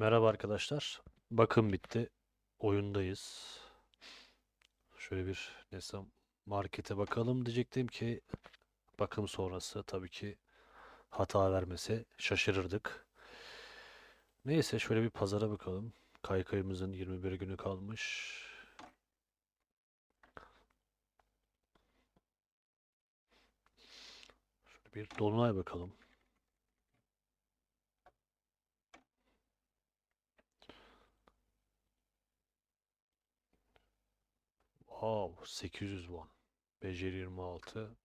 Merhaba arkadaşlar. Bakım bitti. Oyundayız. Şöyle bir nesem markete bakalım diyecektim ki bakım sonrası tabii ki hata vermese şaşırırdık. Neyse şöyle bir pazara bakalım. Kaykayımızın 21 günü kalmış. Şöyle bir dolunay bakalım. Wow, 800 won. Beceri 26.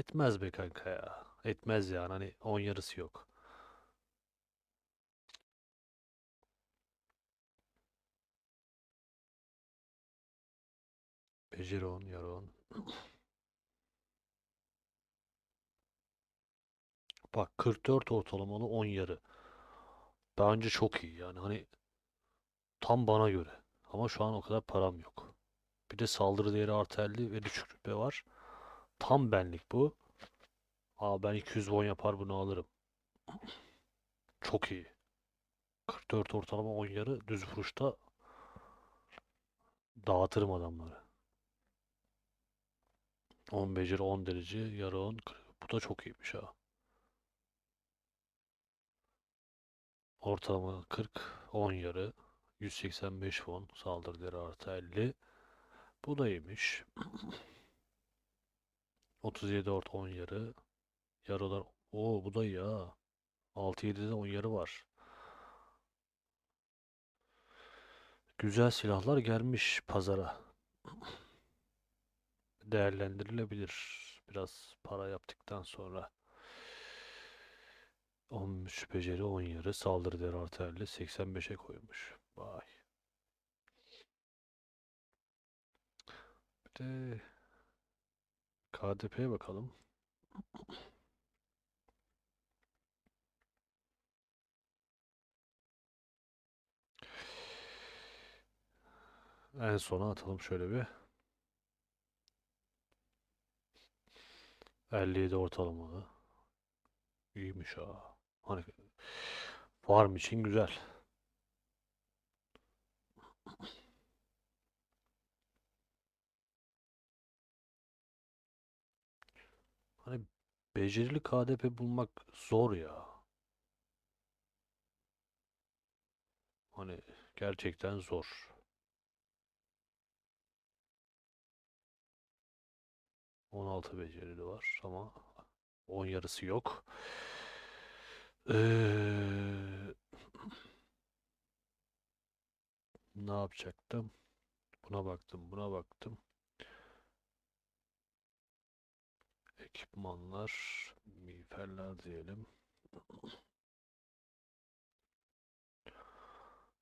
Etmez be kanka ya. Etmez yani hani 10 yarısı yok. Beceri 10, yarı 10. Bak 44 ortalamalı 10 yarı. Bence çok iyi yani hani tam bana göre. Ama şu an o kadar param yok. Bir de saldırı değeri artı 50 ve düşük rütbe var. Tam benlik bu. Aa ben 200 won yapar bunu alırım. Çok iyi. 44 ortalama 10 yarı düz vuruşta dağıtırım adamları. 10 beceri 10 derece yarı 10 bu da çok iyiymiş ha. Ortalama 40 10 yarı 185 won saldırı değeri artı 50. Bu da iyiymiş. 37 ort 10 yarı. Yarılar. Oo bu da ha. 6-7'de 10 yarı var. Güzel silahlar gelmiş pazara. Değerlendirilebilir. Biraz para yaptıktan sonra. 13 beceri 10 yarı saldırı değeri artı 50 85'e koymuş. Vay. Bir de KDP'ye bakalım. En sona atalım şöyle bir. 57 ortalamalı. İyiymiş ha. Hani farm için güzel. Hani becerili KDP bulmak zor ya. Hani gerçekten zor. On altı becerili var ama 10 yarısı yok. Ee, ne yapacaktım? Buna baktım, buna baktım. Ekipmanlar, miğferler diyelim.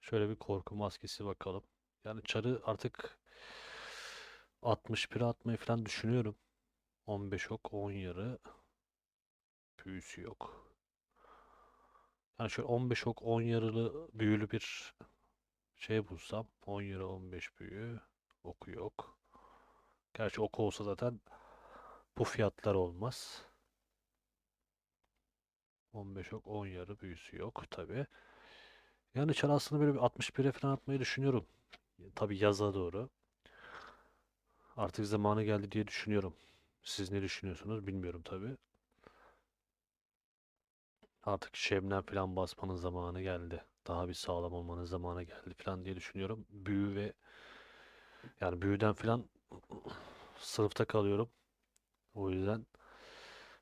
Şöyle bir korku maskesi bakalım. Yani çarı artık 61'e atmayı falan düşünüyorum. 15 ok, 10 yarı. Büyüsü yok. Yani şöyle 15 ok, 10 yarılı büyülü bir şey bulsam. 10 yarı, 15 büyü. Oku yok. Gerçi ok olsa zaten bu fiyatlar olmaz. 15 ok 10 yarı büyüsü yok tabi. Yani çar aslında böyle bir 61'e falan atmayı düşünüyorum. Tabi yaza doğru. Artık zamanı geldi diye düşünüyorum. Siz ne düşünüyorsunuz bilmiyorum tabi. Artık şebnem falan basmanın zamanı geldi. Daha bir sağlam olmanın zamanı geldi falan diye düşünüyorum. Büyü ve yani büyüden falan sınıfta kalıyorum. O yüzden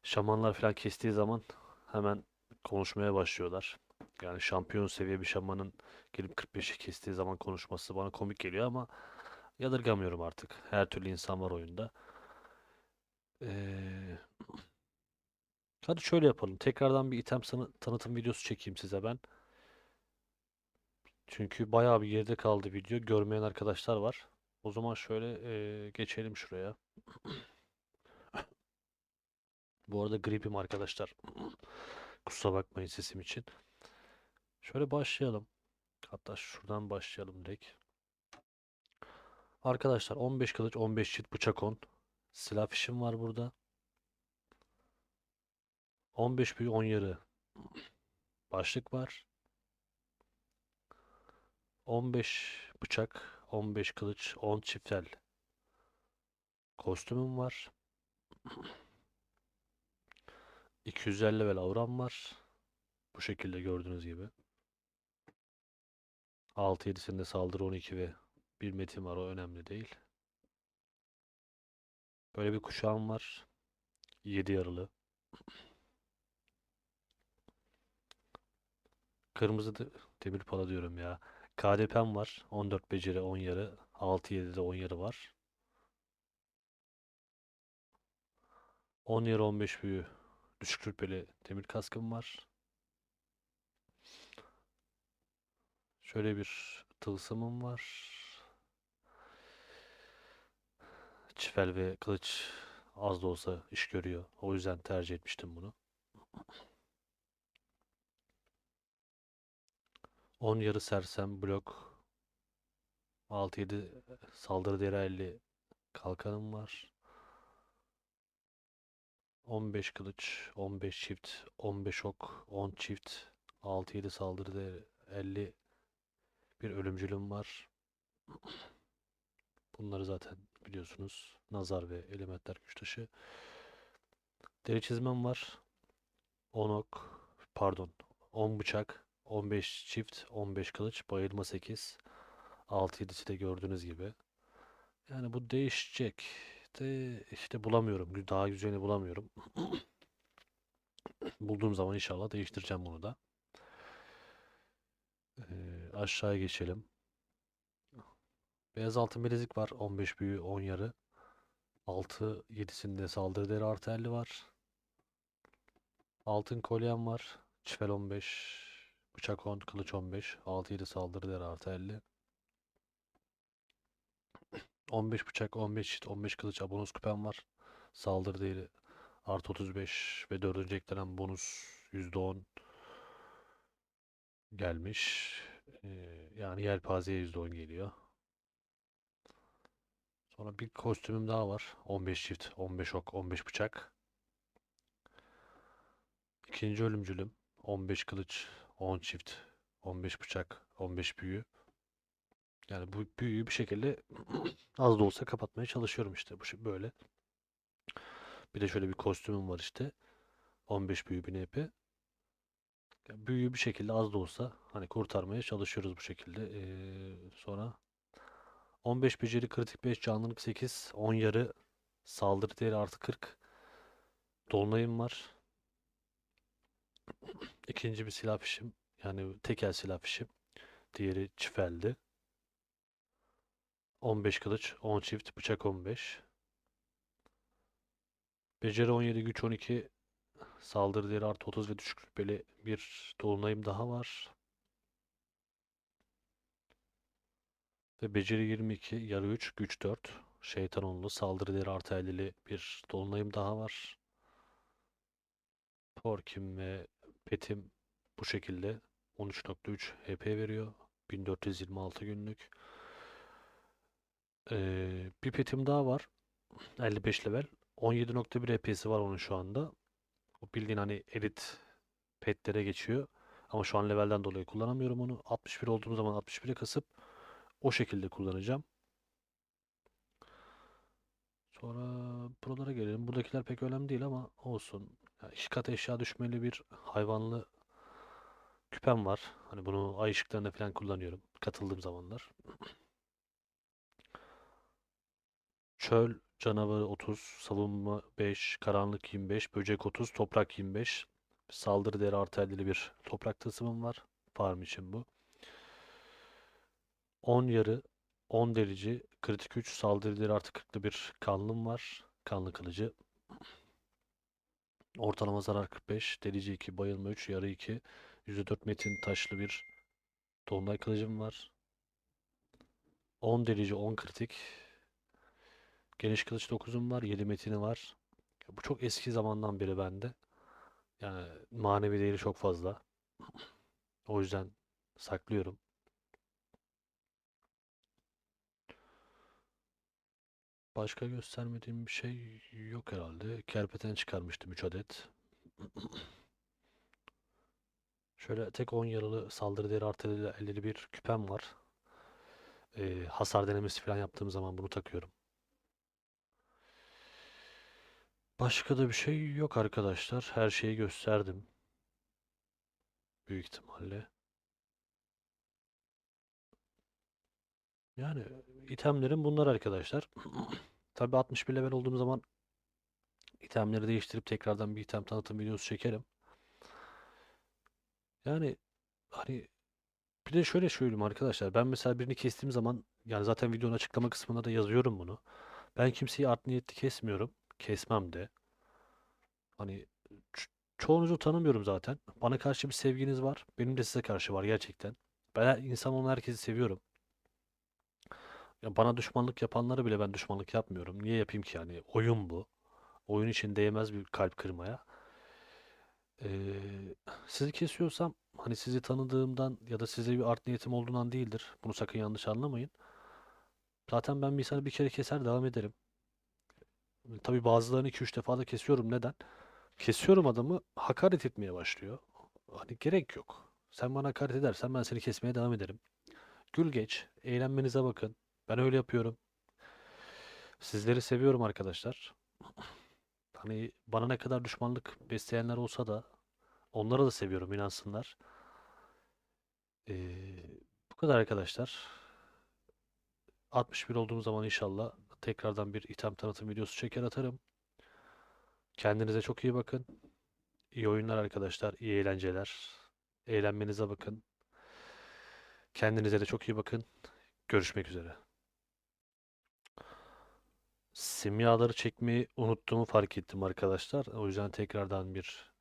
şamanlar falan kestiği zaman hemen konuşmaya başlıyorlar. Yani şampiyon seviye bir şamanın gelip 45'i kestiği zaman konuşması bana komik geliyor ama yadırgamıyorum artık. Her türlü insan var oyunda. Ee, hadi şöyle yapalım. Tekrardan bir item tanıtım videosu çekeyim size ben. Çünkü bayağı bir geride kaldı video. Görmeyen arkadaşlar var. O zaman şöyle ee, geçelim şuraya. Bu arada gripim arkadaşlar. Kusura bakmayın sesim için. Şöyle başlayalım. Hatta şuradan başlayalım direkt. Arkadaşlar 15 kılıç 15 çift bıçak 10. Silah fişim var burada. 15 büyü 10 yarı. başlık var. 15 bıçak, 15 kılıç, 10 çiftel kostümüm var. 250 level auram var. Bu şekilde gördüğünüz gibi. 6-7'sinde saldırı 12 ve bir metin var o önemli değil. Böyle bir kuşağım var. 7 yaralı. Kırmızı de, demir pala diyorum ya. KDP'm var. 14 beceri 10 yarı. 6-7'de 10 yarı var. 10 yarı 15 büyü. Düşük rütbeli demir kaskım var. Şöyle bir tılsımım var. Çivel ve kılıç az da olsa iş görüyor. O yüzden tercih etmiştim bunu. 10 yarı sersem blok 6-7 saldırı değeri 50 kalkanım var. 15 kılıç, 15 çift, 15 ok, 10 çift, 6-7 saldırı değeri 50 bir ölümcülüm var. Bunları zaten biliyorsunuz. Nazar ve elementler güç taşı. Deri çizmem var. 10 ok, pardon, 10 bıçak, 15 çift, 15 kılıç, bayılma 8. 6-7'si de gördüğünüz gibi. Yani bu değişecek. De işte bulamıyorum. Daha güzelini bulamıyorum. Bulduğum zaman inşallah değiştireceğim bunu da. Ee, aşağıya geçelim. Beyaz altın bilezik var. 15 büyü 10 yarı. 6 7'sinde saldırı değeri artı 50 var. Altın kolyem var. Çivel 15. Bıçak 10, kılıç 15. 6-7 saldırı değeri artı 50. 15 bıçak, 15 çift, 15 kılıç bonus küpem var. Saldırı değeri artı 35 ve dördüncü eklenen bonus %10 gelmiş. Ee, yani yelpazeye %10 geliyor. Sonra bir kostümüm daha var. 15 çift, 15 ok, 15 bıçak. İkinci ölümcülüm. 15 kılıç, 10 çift, 15 bıçak, 15 büyü. Yani bu büyüyü bir şekilde az da olsa kapatmaya çalışıyorum işte bu şey böyle. Bir de şöyle bir kostümüm var işte. 15 büyü bir NP. Yani büyüyü bir şekilde az da olsa hani kurtarmaya çalışıyoruz bu şekilde. Ee, sonra 15 beceri kritik 5 canlılık 8 10 yarı saldırı değeri artı 40 dolunayım var. İkinci bir silah fişim. Yani tekel silah fişim. Diğeri çifeldi. 15 kılıç, 10 çift, bıçak 15. Beceri 17, güç 12, saldırı değeri artı 30 ve düşük rütbeli bir dolunayım daha var. Ve beceri 22, yarı 3, güç 4, şeytan onlu, saldırı değeri artı 50'li bir dolunayım daha var. Porkim ve petim bu şekilde 13.3 HP veriyor. 1426 günlük. Ee, bir petim daha var. 55 level. 17.1 HP'si var onun şu anda. O bildiğin hani elit petlere geçiyor. Ama şu an levelden dolayı kullanamıyorum onu. 61 olduğum zaman 61'e kasıp o şekilde kullanacağım. Sonra buralara gelelim. Buradakiler pek önemli değil ama olsun. Yani kat eşya düşmeli bir hayvanlı küpem var. Hani bunu ay ışıklarında falan kullanıyorum. Katıldığım zamanlar. Çöl canavarı 30, savunma 5, karanlık 25, böcek 30, toprak 25. Saldırı değeri artı 50'li bir toprak tılsımım var. Farm için bu. 10 yarı, 10 delici, kritik 3, saldırı değeri artı 40'lı bir kanlım var. Kanlı kılıcı. Ortalama zarar 45, delici 2, bayılma 3, yarı 2. %4 metin taşlı bir dolunay kılıcım var. 10 delici, 10 kritik. Geniş kılıç 9'um var. 7 metini var. Bu çok eski zamandan beri bende. Yani manevi değeri çok fazla. O yüzden saklıyorum. Başka göstermediğim bir şey yok herhalde. Kerpeten çıkarmıştım 3 adet. Şöyle tek 10 yaralı saldırı değeri artı 50'li bir küpem var. Ee, hasar denemesi falan yaptığım zaman bunu takıyorum. Başka da bir şey yok arkadaşlar. Her şeyi gösterdim. Büyük ihtimalle. Yani itemlerim bunlar arkadaşlar. Tabii 61 level olduğum zaman itemleri değiştirip tekrardan bir item tanıtım videosu çekerim. Yani hani bir de şöyle söyleyeyim arkadaşlar. Ben mesela birini kestiğim zaman yani zaten videonun açıklama kısmında da yazıyorum bunu. Ben kimseyi art niyetli kesmiyorum. Kesmem de. Hani ço- çoğunuzu tanımıyorum zaten. Bana karşı bir sevginiz var. Benim de size karşı var gerçekten. Ben insan olan herkesi seviyorum. Ya bana düşmanlık yapanlara bile ben düşmanlık yapmıyorum. Niye yapayım ki yani? Oyun bu. Oyun için değmez bir kalp kırmaya. Ee, sizi kesiyorsam hani sizi tanıdığımdan ya da size bir art niyetim olduğundan değildir. Bunu sakın yanlış anlamayın. Zaten ben bir insanı bir kere keser devam ederim. Tabii bazılarını 2-3 defa da kesiyorum. Neden? Kesiyorum adamı hakaret etmeye başlıyor. Hani gerek yok. Sen bana hakaret edersen ben seni kesmeye devam ederim. Gül geç, eğlenmenize bakın. Ben öyle yapıyorum. Sizleri seviyorum arkadaşlar. Hani bana ne kadar düşmanlık besleyenler olsa da onları da seviyorum inansınlar. Ee, bu kadar arkadaşlar. 61 olduğum zaman inşallah tekrardan bir item tanıtım videosu çeker atarım. Kendinize çok iyi bakın. İyi oyunlar arkadaşlar, iyi eğlenceler. Eğlenmenize bakın. Kendinize de çok iyi bakın. Görüşmek üzere. Simyaları çekmeyi unuttuğumu fark ettim arkadaşlar. O yüzden tekrardan bir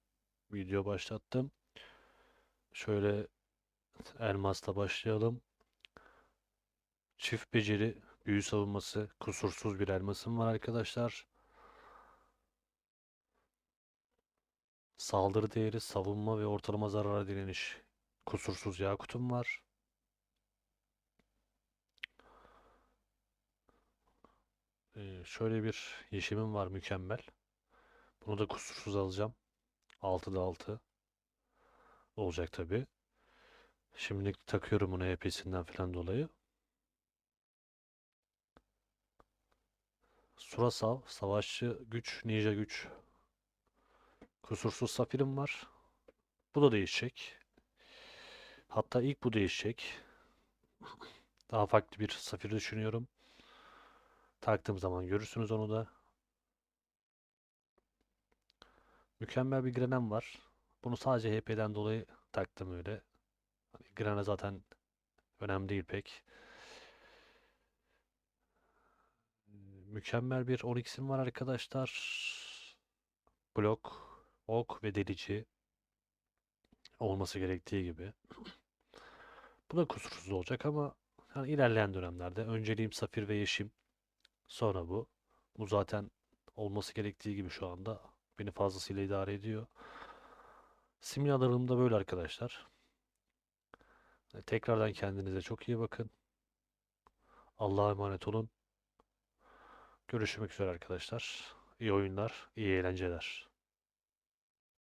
video başlattım. Şöyle elmasla başlayalım. Çift beceri, büyü savunması, kusursuz bir elmasım var arkadaşlar. Saldırı değeri, savunma ve ortalama zarara direniş. Kusursuz yakutum var. Ee, şöyle bir yeşimim var mükemmel. Bunu da kusursuz alacağım. 6'da 6 olacak tabii. Şimdilik takıyorum bunu EP'sinden falan dolayı. Surasav, savaşçı güç, ninja güç. Kusursuz safirim var. Bu da değişecek. Hatta ilk bu değişecek. Daha farklı bir safir düşünüyorum. Taktığım zaman görürsünüz onu da. Mükemmel bir grenem var. Bunu sadece HP'den dolayı taktım öyle. Hani grene zaten önemli değil pek. Mükemmel bir 10x'im var arkadaşlar. Blok, ok ve delici olması gerektiği gibi. Bu da kusursuz olacak ama yani ilerleyen dönemlerde önceliğim safir ve yeşim. Sonra bu. Bu zaten olması gerektiği gibi şu anda. Beni fazlasıyla idare ediyor. Simyalarım da böyle arkadaşlar. Tekrardan kendinize çok iyi bakın. Allah'a emanet olun. Görüşmek üzere arkadaşlar. İyi oyunlar, iyi eğlenceler.